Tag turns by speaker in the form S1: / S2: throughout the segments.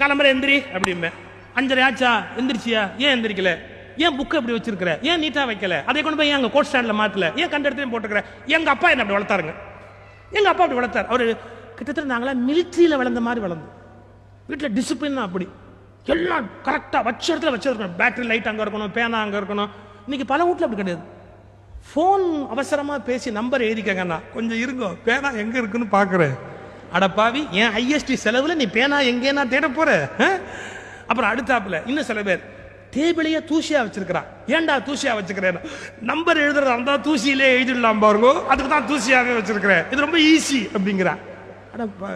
S1: கிளம்புற எந்திரி அப்படிம்பேன். அஞ்சரை ஆச்சா எந்திரிச்சியா? ஏன் எந்திரிக்கல? ஏன் புக்கு இப்படி வச்சிருக்கிற? ஏன் நீட்டா வைக்கல? அதை கொண்டு போய் எங்கள் கோட் ஸ்டாண்டில் மாற்றல ஏன் கண்ட இடத்துலயும் போட்டுக்கிற எங்கள் அப்பா என்ன அப்படி வளர்த்தாருங்க? எங்கள் அப்பா அப்படி வளர்த்தார். அவர் கிட்டத்தட்ட நாங்களாம் மிலிட்ரியில் வளர்ந்த மாதிரி வளர்ந்தோம். வீட்டில் டிசிப்ளின் அப்படி. எல்லாம் கரெக்டாக வச்ச இடத்துல வச்சிருக்கணும் பேட்டரி லைட் அங்கே இருக்கணும் பேனா அங்கே இருக்கணும். இன்னைக்கு பல வீட்டில் அப்படி கிடையாது. ஃபோன் அவசரமாக பேசி நம்பர் எழுதிக்கங்கண்ணா. கொஞ்சம் இருங்கோ. பேனா எங்கே இருக்குன்னு பார்க்குறேன் அடப்பாவி என் ஐஎஸ்டி செலவில் நீ பேனா எங்கேனா தேட போற? ஆ? அப்புறம் அடுத்தாப்புல இன்னும் சில பேர் டேபிளையே தூசியா வச்சிருக்கிறான் ஏன்டா தூசியா வச்சுக்கிறேன் நம்பர் எழுதுறதா இருந்தால் தூசியிலே எழுதிடலாம் பாருங்க. அதுக்கு தான் தூசியாவே வச்சிருக்கிறேன். இது ரொம்ப ஈஸி அப்படிங்கிறான் அடப்பா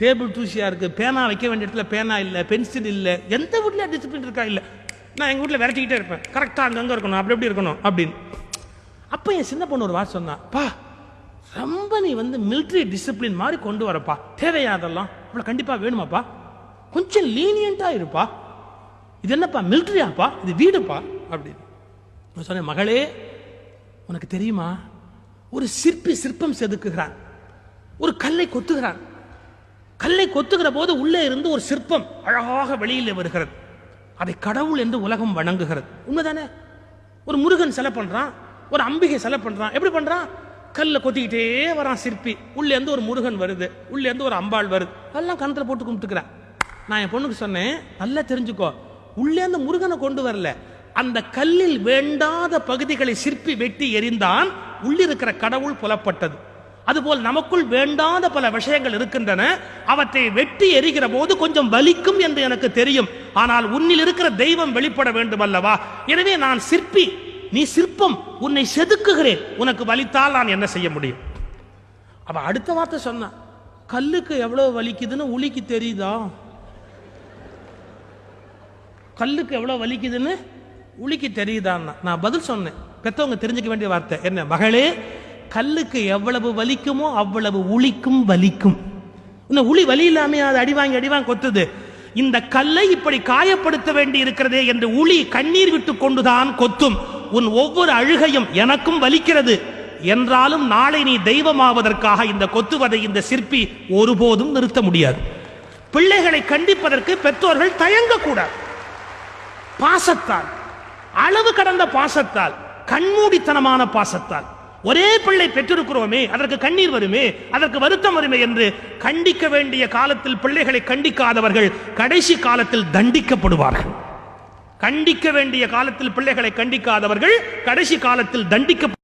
S1: டேபிள் தூசியா இருக்கு. பேனா வைக்க வேண்டிய இடத்துல பேனா இல்லை பென்சில் இல்லை எந்த வீட்ல டிசிப்ளின் இருக்கா? இல்லை நான் எங்கள் வீட்ல விரட்டிக்கிட்டே இருப்பேன். கரெக்டாக அங்கங்கே இருக்கணும் அப்படி எப்படி இருக்கணும். அப்படின்னு. அப்போ என் சின்ன பொண்ணு ஒரு வார்த்தை சொன்னான் பா ரொம்ப நீ வந்து மிலிட்ரி டிசிப்ளின் மாதிரி கொண்டு வரப்பா. தேவையா அதெல்லாம்? கண்டிப்பாக வேணுமாப்பா? கொஞ்சம் லீனியண்ட்டாக இருப்பா. இது என்னப்பா மிலிட்ரியாப்பா இது வீடுப்பா? அப்படின்னு. நான் சொன்னேன் மகளே உனக்கு தெரியுமா? ஒரு சிற்பி சிற்பம் செதுக்குகிறான். ஒரு கல்லை கொத்துகிறான். கல்லை கொத்துகிற போது உள்ளே இருந்து ஒரு சிற்பம் அழகாக வெளியில் வருகிறது. அதை கடவுள் என்று உலகம் வணங்குகிறது. உண்மைதானே? ஒரு முருகன் செலை பண்றான். ஒரு அம்பிகை செலை பண்றான். எப்படி பண்றான்? கல்ல கொத்திக்கிட்டே வரான் சிற்பி. உள்ளேருந்து ஒரு முருகன் வருது. உள்ளேருந்து ஒரு அம்பாள் வருது. எல்லாம் கணத்துல போட்டு கும்பிட்டுக்கிறேன். நான் என் பொண்ணுக்கு சொன்னேன் நல்லா தெரிஞ்சுக்கோ உள்ளேருந்து முருகனை கொண்டு வரல. அந்த கல்லில் வேண்டாத பகுதிகளை சிற்பி வெட்டி எறிந்தான் உள்ளிருக்கிற கடவுள் புலப்பட்டது. அதுபோல் நமக்குள் வேண்டாத பல விஷயங்கள் இருக்கின்றன. அவற்றை வெட்டி எரிகிற போது கொஞ்சம் வலிக்கும் என்று எனக்கு தெரியும். ஆனால் உன்னில் இருக்கிற தெய்வம் வெளிப்பட வேண்டும் அல்லவா எனவே நான் சிற்பி நீ சிற்பம் உன்னை செதுக்குகிறேன். உனக்கு வலித்தால் நான் என்ன செய்ய முடியும்? அவ அடுத்த வார்த்தை சொன்னா கல்லுக்கு எவ்வளவு வலிக்குதுன்னு உளிக்கு தெரியுதா? கல்லுக்கு எவ்வளவு வலிக்குதுன்னு உளிக்கு தெரியுதான்னா? நான் பதில் சொன்னேன். பெத்தவங்க தெரிஞ்சுக்க வேண்டிய வார்த்தை என்ன? மகளே கல்லுக்கு எவ்வளவு வலிக்குமோ அவ்வளவு உளிக்கும் வலிக்கும். இன்னும் உளி வலி இல்லாம அது அடிவாங்கி அடிவாங்க கொத்துது? இந்த கல்லை இப்படி காயப்படுத்த வேண்டி இருக்கிறதே என்று உளி கண்ணீர் விட்டு கொண்டுதான் கொத்தும். உன் ஒவ்வொரு அழுகையும் எனக்கும் வலிக்கிறது. என்றாலும் நாளை நீ தெய்வமாவதற்காக இந்த கொத்துவதை இந்த சிற்பி ஒருபோதும் நிறுத்த முடியாது. பிள்ளைகளை கண்டிப்பதற்கு பெற்றோர்கள் தயங்கக்கூடாது. பாசத்தால் அளவு கடந்த பாசத்தால் கண்மூடித்தனமான பாசத்தால். ஒரே பிள்ளை பெற்றிருக்கிறோமே அதற்கு கண்ணீர் வருமே அதற்கு வருத்தம் வருமே என்று கண்டிக்க வேண்டிய காலத்தில் பிள்ளைகளை கண்டிக்காதவர்கள் கடைசி காலத்தில் தண்டிக்கப்படுவார்கள். கண்டிக்க வேண்டிய காலத்தில் பிள்ளைகளை கண்டிக்காதவர்கள் கடைசி காலத்தில் தண்டிக்க